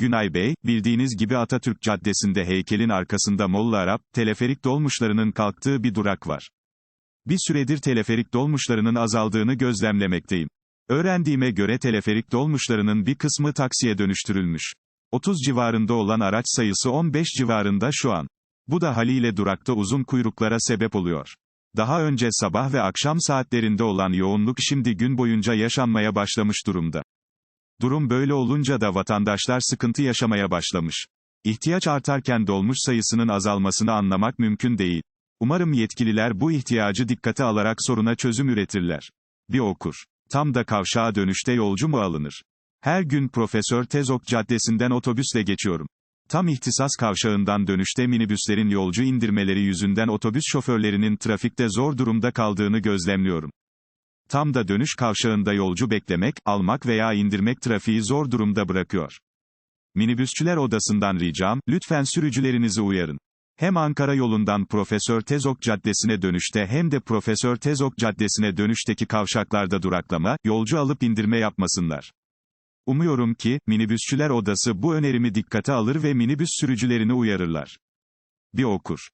Günay Bey, bildiğiniz gibi Atatürk Caddesi'nde heykelin arkasında Molla Arap, teleferik dolmuşlarının kalktığı bir durak var. Bir süredir teleferik dolmuşlarının azaldığını gözlemlemekteyim. Öğrendiğime göre teleferik dolmuşlarının bir kısmı taksiye dönüştürülmüş. 30 civarında olan araç sayısı 15 civarında şu an. Bu da haliyle durakta uzun kuyruklara sebep oluyor. Daha önce sabah ve akşam saatlerinde olan yoğunluk şimdi gün boyunca yaşanmaya başlamış durumda. Durum böyle olunca da vatandaşlar sıkıntı yaşamaya başlamış. İhtiyaç artarken dolmuş sayısının azalmasını anlamak mümkün değil. Umarım yetkililer bu ihtiyacı dikkate alarak soruna çözüm üretirler. Bir okur. Tam da kavşağa dönüşte yolcu mu alınır? Her gün Profesör Tezok Caddesi'nden otobüsle geçiyorum. Tam ihtisas kavşağından dönüşte minibüslerin yolcu indirmeleri yüzünden otobüs şoförlerinin trafikte zor durumda kaldığını gözlemliyorum. Tam da dönüş kavşağında yolcu beklemek, almak veya indirmek trafiği zor durumda bırakıyor. Minibüsçüler odasından ricam, lütfen sürücülerinizi uyarın. Hem Ankara yolundan Profesör Tezok Caddesi'ne dönüşte hem de Profesör Tezok Caddesi'ne dönüşteki kavşaklarda duraklama, yolcu alıp indirme yapmasınlar. Umuyorum ki, minibüsçüler odası bu önerimi dikkate alır ve minibüs sürücülerini uyarırlar. Bir okur.